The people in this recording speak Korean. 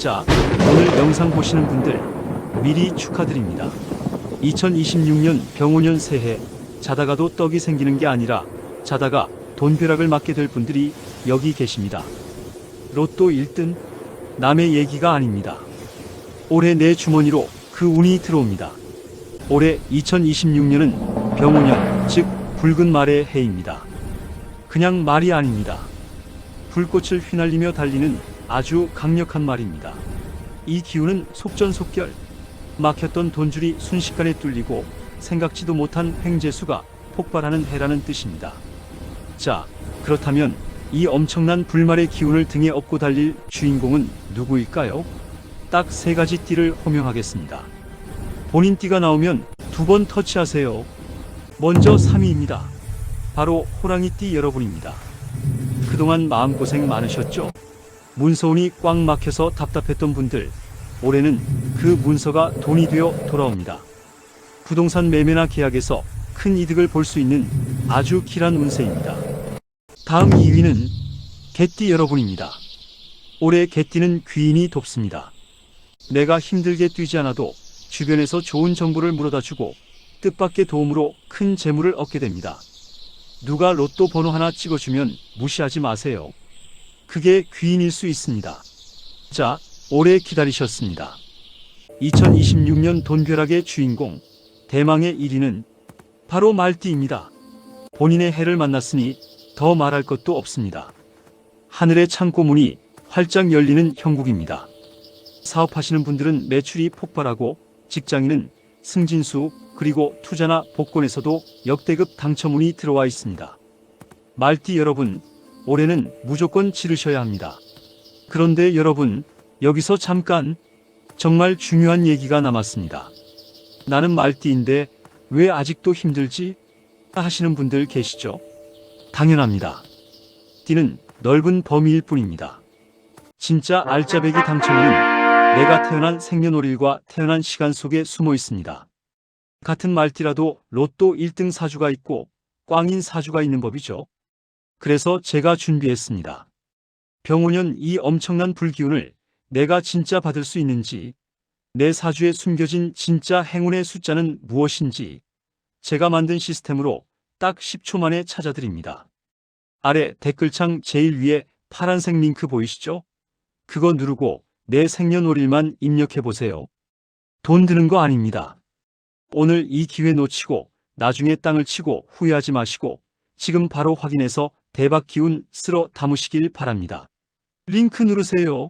자, 오늘 영상 보시는 분들 미리 축하드립니다. 2026년 병오년 새해 자다가도 떡이 생기는 게 아니라 자다가 돈벼락을 맞게 될 분들이 여기 계십니다. 로또 1등 남의 얘기가 아닙니다. 올해 내 주머니로 그 운이 들어옵니다. 올해 2026년은 병오년, 즉 붉은 말의 해입니다. 그냥 말이 아닙니다. 불꽃을 휘날리며 달리는 아주 강력한 말입니다. 이 기운은 속전속결, 막혔던 돈줄이 순식간에 뚫리고 생각지도 못한 횡재수가 폭발하는 해라는 뜻입니다. 자, 그렇다면 이 엄청난 불말의 기운을 등에 업고 달릴 주인공은 누구일까요? 딱 세 가지 띠를 호명하겠습니다. 본인 띠가 나오면 두 번 터치하세요. 먼저 3위입니다. 바로 호랑이 띠 여러분입니다. 그동안 마음고생 많으셨죠? 문서운이 꽉 막혀서 답답했던 분들, 올해는 그 문서가 돈이 되어 돌아옵니다. 부동산 매매나 계약에서 큰 이득을 볼 수 있는 아주 길한 운세입니다. 다음 2위는 개띠 여러분입니다. 올해 개띠는 귀인이 돕습니다. 내가 힘들게 뛰지 않아도 주변에서 좋은 정보를 물어다 주고 뜻밖의 도움으로 큰 재물을 얻게 됩니다. 누가 로또 번호 하나 찍어주면 무시하지 마세요. 그게 귀인일 수 있습니다. 자, 오래 기다리셨습니다. 2026년 돈벼락의 주인공, 대망의 1위는 바로 말띠입니다. 본인의 해를 만났으니 더 말할 것도 없습니다. 하늘의 창고 문이 활짝 열리는 형국입니다. 사업하시는 분들은 매출이 폭발하고 직장인은 승진수 그리고 투자나 복권에서도 역대급 당첨운이 들어와 있습니다. 말띠 여러분, 올해는 무조건 지르셔야 합니다. 그런데 여러분, 여기서 잠깐 정말 중요한 얘기가 남았습니다. 나는 말띠인데 왜 아직도 힘들지? 하시는 분들 계시죠? 당연합니다. 띠는 넓은 범위일 뿐입니다. 진짜 알짜배기 당첨은 내가 태어난 생년월일과 태어난 시간 속에 숨어 있습니다. 같은 말띠라도 로또 1등 사주가 있고 꽝인 사주가 있는 법이죠. 그래서 제가 준비했습니다. 병오년 이 엄청난 불기운을 내가 진짜 받을 수 있는지, 내 사주에 숨겨진 진짜 행운의 숫자는 무엇인지 제가 만든 시스템으로 딱 10초 만에 찾아드립니다. 아래 댓글창 제일 위에 파란색 링크 보이시죠? 그거 누르고 내 생년월일만 입력해보세요. 돈 드는 거 아닙니다. 오늘 이 기회 놓치고 나중에 땅을 치고 후회하지 마시고 지금 바로 확인해서 대박 기운 쓸어 담으시길 바랍니다. 링크 누르세요.